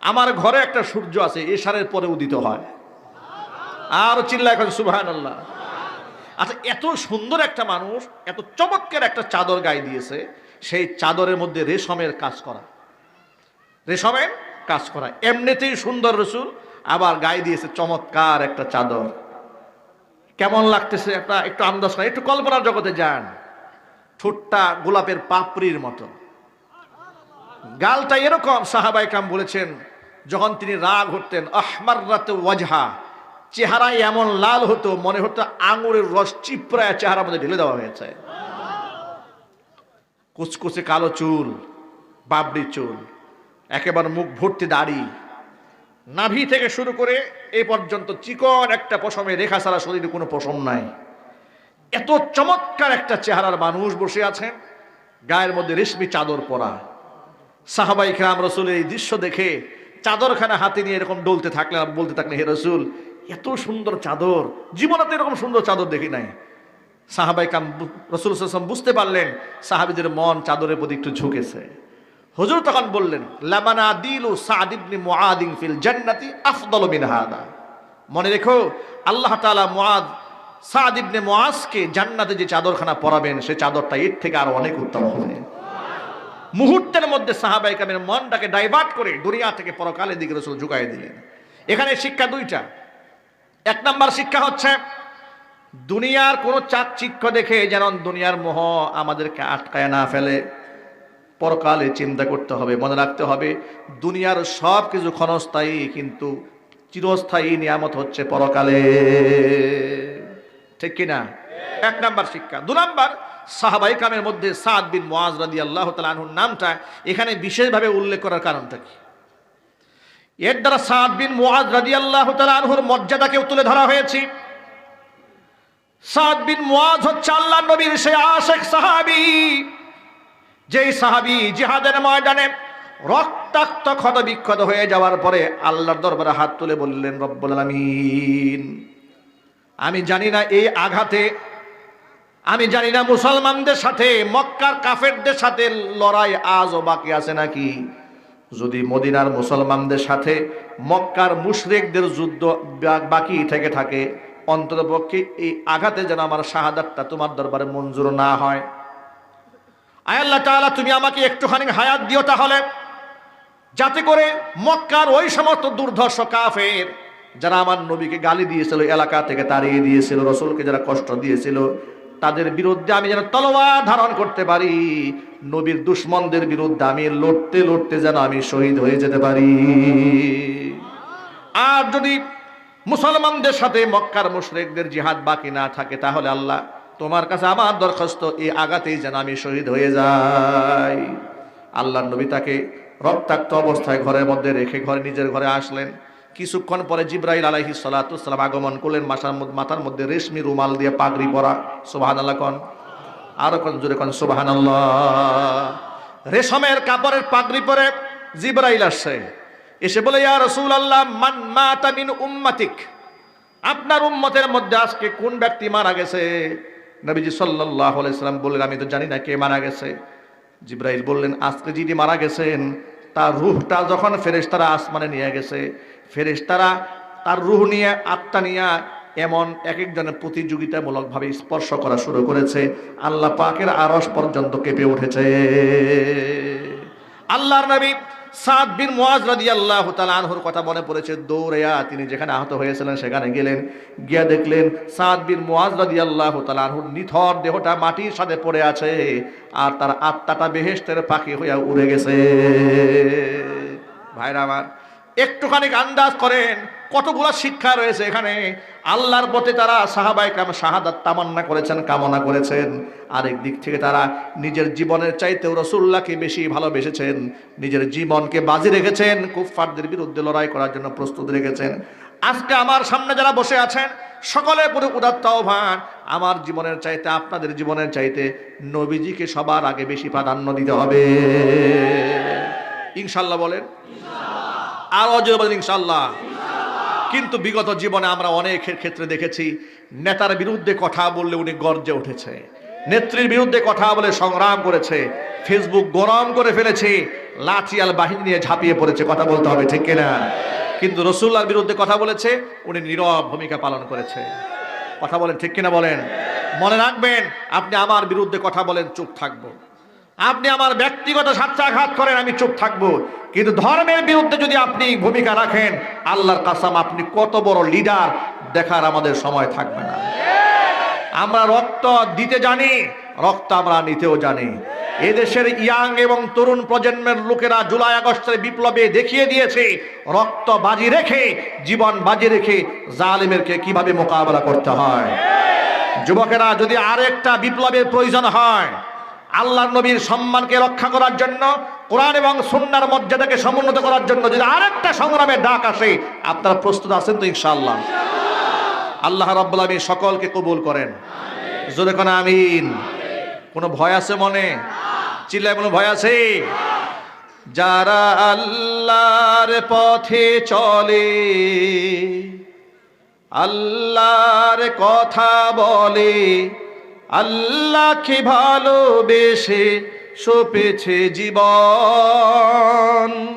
আমার ঘরে একটা সূর্য আছে, এশারের পরে উদিত হয়। আর চিল্লা এখন সুবহান আল্লাহ আচ্ছা এত সুন্দর একটা মানুষ, এত চমৎকার একটা চাদর গায়ে দিয়েছে, সেই চাদরের মধ্যে রেশমের কাজ করা। রেশমের কাজ করা। এমনিতেই সুন্দর রসুল, আবার গায়ে দিয়েছে চমৎকার একটা চাদর। কেমন লাগতেছে একটা, একটু আন্দাজ করেন, একটু কল্পনার জগতে যান। ঠোঁটটা গোলাপের পাপড়ির মতো। গালটা এরকম সাহাবাইকাম বলেছেন যখন তিনি রাগ হতেন আহমার রাতে ওয়াজহা চেহারায় এমন লাল হতো, মনে হতো আঙুরের রস চিপড়ায় চেহারার মধ্যে ঢেলে দেওয়া হয়েছে। কুচকুচে কালো চুল, বাবরি চুল, একেবারে মুখ ভর্তি দাড়ি। নাভি থেকে শুরু করে এ পর্যন্ত চিকন একটা পশমে রেখা ছাড়া শরীরে কোনো পশম নাই। এত চমৎকার একটা চেহারার মানুষ বসে আছেন, গায়ের মধ্যে রেশমি চাদর পরা। সাহাবাই খেরাম রসুলের এই দৃশ্য দেখে চাদরখানা হাতে নিয়ে এরকম ডলতে থাকলে বলতে থাকলে, হে রসুল, এত সুন্দর চাদর। জীবনে তো এরকম সুন্দর চাদর দেখি নাই। সাহাবাই কাম রসুল বুঝতে পারলেন, সাহাবিদের মন চাদরের প্রতি একটু ঝুঁকেছে। হুজুর তখন বললেন, লামানা দিলু সাদিবনি মুআদিন ফিল জান্নাতি আফদল মিন হাদা। মনে রেখো, আল্লাহ তাআলা মুআদ, সাদ ইবনে মুআজকে জান্নাতে যে চাদরখানা পরাবেন, সে চাদরটা এর থেকে আরও অনেক উত্তম হবে। মুহূর্তের মধ্যে সাহাবাই কামের মনটাকে ডাইভার্ট করে দুনিয়া থেকে পরকালের দিকে রসুল ঝুঁকাই দিলেন। এখানে শিক্ষা দুইটা। এক নাম্বার শিক্ষা হচ্ছে, দুনিয়ার কোনো চাকচিক্য দেখে যেন দুনিয়ার মোহ আমাদেরকে আটকায় না ফেলে। পরকালে চিন্তা করতে হবে, মনে রাখতে হবে, দুনিয়ার সব কিছু ক্ষণস্থায়ী কিন্তু চিরস্থায়ী নিয়ামত হচ্ছে পরকালে। ঠিক কিনা? এক নাম্বার শিক্ষা। দু নাম্বার সাহাবাই কামের মধ্যে সাদ বিন মোয়াজ রাদি আল্লাহ তালুর নামটা এখানে বিশেষভাবে উল্লেখ করার কারণটা কি? এর দ্বারা সাদ বিন মোয়াজ রাদি আল্লাহ তালুর মর্যাদাকেও তুলে ধরা হয়েছে। সাদ বিন মোয়াজ হচ্ছে আল্লাহ নবীর সে আশেখ সাহাবি। যেই সাহাবি জিহাদের ময়দানে রক্তাক্ত ক্ষত বিক্ষত হয়ে যাওয়ার পরে আল্লাহর দরবারে হাত তুলে বললেন, রব্বুল আলামিন, আমি জানি না এই আঘাতে আমি জানি না মুসলমানদের সাথে, মক্কার কাফেরদের সাথে লড়াই আজও বাকি আছে নাকি? যদি মদিনার মুসলমানদের সাথে, মক্কার মুশরেকদের যুদ্ধ বাকি থেকে থাকে, অন্ততপক্ষে এই আঘাতে যেন আমার শাহাদাতটা তোমার দরবারে মঞ্জুর না হয়। আয় আল্লাহ তাআলা, তুমি আমাকে একটুখানি হায়াত দিও তাহলে। যাতে করে মক্কার ওই সমস্ত দুর্ধর্ষ কাফের, যারা আমার নবীকে গালি দিয়েছিল, এলাকা থেকে তাড়িয়ে দিয়েছিল, রসুলকে যারা কষ্ট দিয়েছিল তাদের বিরুদ্ধে আমি যেন তলোয়া ধারণ করতে পারি, নবীর দুশ্মনদের বিরুদ্ধে আমি লড়তে লড়তে যেন আমি শহীদ হয়ে যেতে পারি। আর যদি মুসলমানদের সাথে মক্কার মুশরিকদের জিহাদ বাকি না থাকে, তাহলে আল্লাহ তোমার কাছে আমার দরখাস্ত এই আগাতেই যেন আমি শহীদ হয়ে যাই। আল্লাহর নবী তাকে রক্তাক্ত অবস্থায় ঘরের মধ্যে রেখে ঘরে, নিজের ঘরে আসলেন। কিছুক্ষণ পরে জিব্রাইল আলাইহি সালাতাম আগমন করলেন, মাথার মাথার মধ্যে রেশমি রুমাল দিয়ে পাগড়ি পরা। সোবাহান আল্লাহ আরও কোন, জোরে কোন সোবাহান রেশমের কাপড়ের পাগড়ি পরে জিব্রাইল আসছে। এসে বলে, ইয়া রসুল আল্লাহ মান মাতা মিন উম্মাতিক? আপনার উম্মতের মধ্যে আজকে কোন ব্যক্তি মারা গেছে? নবীজি সাল্লাল্লাহু আলাইহি সাল্লাম বললেন, আমি তো জানি না কে মারা গেছে। জিব্রাইল বললেন, আজকে যিনি মারা গেছেন, তার রুহটা যখন ফেরেশতারা আসমানে নিয়ে গেছে ফেরেশতারা তার রুহ নিয়ে, আত্মা নিয়ে এমন এক একজনের প্রতিযোগিতামূলকভাবে স্পর্শ করা শুরু করেছে। আল্লাহ পাকের আরস পর্যন্ত কেঁপে উঠেছে। আল্লাহর নবী সাদ বিন মুয়াজ রাদিয়াল্লাহু তাআলা আনহুর কথা মনে পড়েছে। দৌড়েয়া তিনি যেখানে আহত হয়েছিলেন সেখানে গেলেন। গিয়া দেখলেন সাদ বিন মুয়াজ রাদিয়াল্লাহু তাআলা আনহুর নিথর দেহটা মাটির সাথে পড়ে আছে আর তার আত্মাটা বেহেশতের পাখি হইয়া উড়ে গেছে। ভাইরা আমার একটুখানি আন্দাজ করেন। কতগুলো শিক্ষা রয়েছে এখানে। আল্লাহর পথে তারা সাহাবাই কাম শাহাদাত তামান্না করেছেন, কামনা করেছেন। আরেক দিক থেকে তারা নিজের জীবনের চাইতেও রসুল্লাহকে বেশি ভালোবেসেছেন, নিজের জীবনকে বাজি রেখেছেন, কুফফারদের বিরুদ্ধে লড়াই করার জন্য প্রস্তুত রেখেছেন। আজকে আমার সামনে যারা বসে আছেন, সকলের পুরো উদাত্ত আহ্বান, আমার জীবনের চাইতে, আপনাদের জীবনের চাইতে নবীজিকে সবার আগে বেশি প্রাধান্য দিতে হবে। ইনশাল্লাহ বলেন আরও জোরে বলেন ইনশাল্লাহ কিন্তু বিগত জীবনে আমরা অনেকের ক্ষেত্রে দেখেছি, নেতার বিরুদ্ধে কথা বললে উনি গর্জে উঠেছে। নেত্রীর বিরুদ্ধে কথা বলে সংগ্রাম করেছে, ফেসবুক গরম করে ফেলেছে, লাঠিয়াল বাহিনী নিয়ে ঝাঁপিয়ে পড়েছে, কথা বলতে হবে, ঠিক কিনা? কিন্তু রসুল্লার বিরুদ্ধে কথা বলেছে, উনি নীরব ভূমিকা পালন করেছে। কথা বলেন, ঠিক কিনা বলেন? মনে রাখবেন, আপনি আমার বিরুদ্ধে কথা বলেন, চুপ থাকব। আপনি আমার ব্যক্তিগত স্বার্থাঘাত করেন, আমি চুপ থাকব। কিন্তু ধর্মের বিরুদ্ধে যদি আপনি ভূমিকা রাখেন, আল্লাহর কাসাম আপনি কত বড় লিডার দেখার আমাদের সময় থাকবে না। আমরা রক্ত দিতে জানি, রক্ত আমরা নিতেও জানি। এদেশের ইয়াং এবং তরুণ প্রজন্মের লোকেরা জুলাই আগস্টের বিপ্লবে দেখিয়ে দিয়েছে, রক্ত বাজি রেখে, জীবন বাজি রেখে জালিমেরকে কীভাবে মোকাবেলা করতে হয়? যুবকেরা, যদি আরেকটা বিপ্লবের প্রয়োজন হয় আল্লাহর নবীর সম্মানকে রক্ষা করার জন্য, কোরআন এবং সুন্নার মর্যাদাকে সমুন্নত করার জন্য যদি আরেকটা সংগ্রামের ডাক আসে, আপনারা প্রস্তুত আছেন তো ইনশাআল্লাহ? আল্লাহ রাব্বুল আলামিন সকলকে কবুল করেন। জোরে কোন আমিন। কোনো ভয় আছে মনে? চিল্লায় কোনো ভয় আছে? যারা আল্লাহর পথে চলে, আল্লাহর কথা বলে আল্লাহকে ভালোবেসে সপেছে জীবন।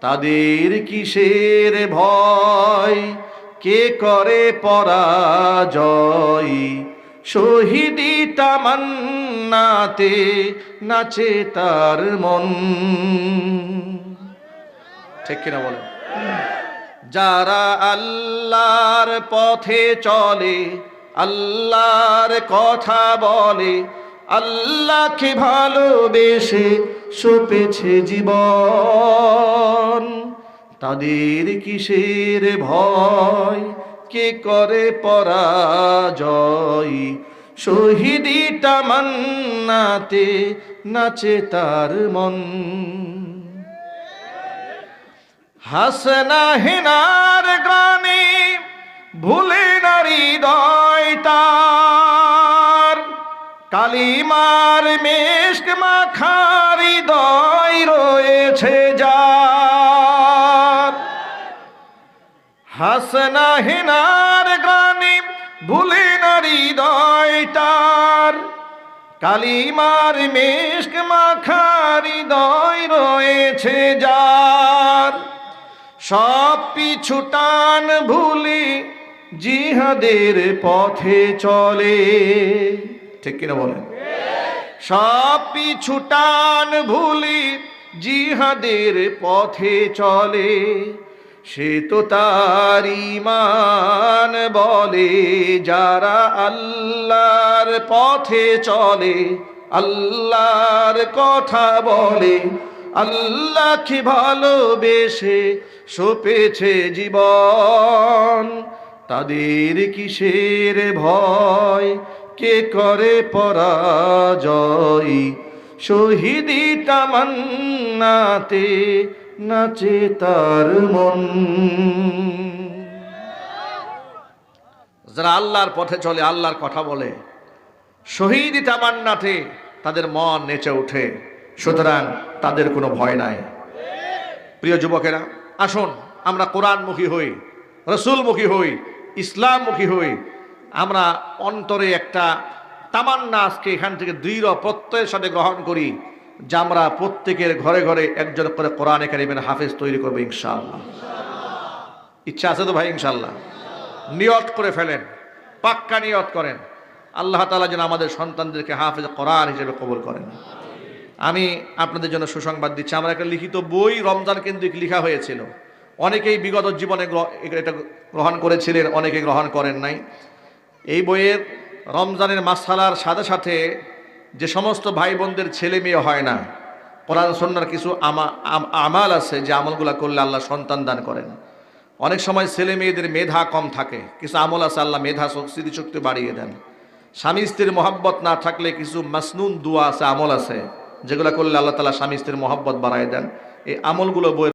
তাদের কিসের ভয়? কে করে পরাজয়? শহীদি তামান্নাতে নাচে তার মন। ঠিক কিনা বলেন? যারা আল্লাহর পথে চলে আল্লাহর কথা বলে, আল্লাহকে ভালোবেসে সপেছে জীবন। তাদের কিসের ভয়? কে করে পরাজয়? শহীদি তামান্নাতে নাচে তার মন। হাসনা হেনার গানে ভুলে নারী দয় তার কালিমার মেশক মাখারি দয় রয়েছে যার। হাসনা হেনার গানে ভুলে নারী দয় তার কালিমার মেশক মাখারি দয় রয়েছে যার। সব পিছুটান ভুলি জিহাদের পথে চলে। ঠিক কিনা বলেন? সব পিছু টান ভুলি জিহাদের পথে চলে। সে তো তার ইমান বলে, যারা আল্লাহর পথে চলে, আল্লাহর কথা বলে। আল্লাহকে ভালোবেসে সপেছে জীবন? তাদের কিসের ভয়? কে করে পরাজয়? শহীদি তামান্নাতে নাচে তার মন। যারা আল্লাহর পথে চলে, আল্লাহর কথা বলে, শহীদি তামান্নাতে তাদের মন নেচে ওঠে। সুতরাং তাদের কোনো ভয় নাই। প্রিয় যুবকেরা, আসুন, আমরা কোরআনমুখী হই, রসুলমুখী হই ইসলামমুখী হই, আমরা অন্তরে একটা তামান্না আজকে এখান থেকে দৃঢ় প্রত্যয়ের সাথে গ্রহণ করি, যে আমরা প্রত্যেকের ঘরে ঘরে একজন করে কোরআনে কারিমের হাফেজ তৈরি করব ইনশাআল্লাহ। ইচ্ছা আছে তো ভাই ইনশাল্লাহ নিয়ত করে ফেলেন, পাক্কা নিয়ত করেন। আল্লাহ তালা যেন আমাদের সন্তানদেরকে হাফেজ কোরআন হিসেবে কবুল করেন। আমি আপনাদের জন্য সুসংবাদ দিচ্ছি। আমার একটা লিখিত বই রমজান কেন্দ্রিক লিখা হয়েছিল। অনেকেই বিগত জীবনে এটা গ্রহণ করেছিলেন অনেকে গ্রহণ করেন নাই। এই বইয়ের রমজানের মাসালার সাথে সাথে যে সমস্ত ভাই বোনদের ছেলে মেয়ে হয় না, কোরআন সন্ন্যার কিছু আমা- আম- আমাল আছে যে আমলগুলো করলে আল্লাহ সন্তান দান করেন। অনেক সময় ছেলে মেয়েদের মেধা কম থাকে, কিছু আমল আছে আল্লাহ মেধা শক- স্মৃতিশক্তি বাড়িয়ে দেন। স্বামী স্ত্রীর মহব্বত না থাকলে কিছু মাসনুন দুয়া আছে, আমল আছে, যেগুলো করলে আল্লাহ তালা স্বামী স্ত্রীর মহব্বত বাড়াই দেন। এই আমলগুলো বই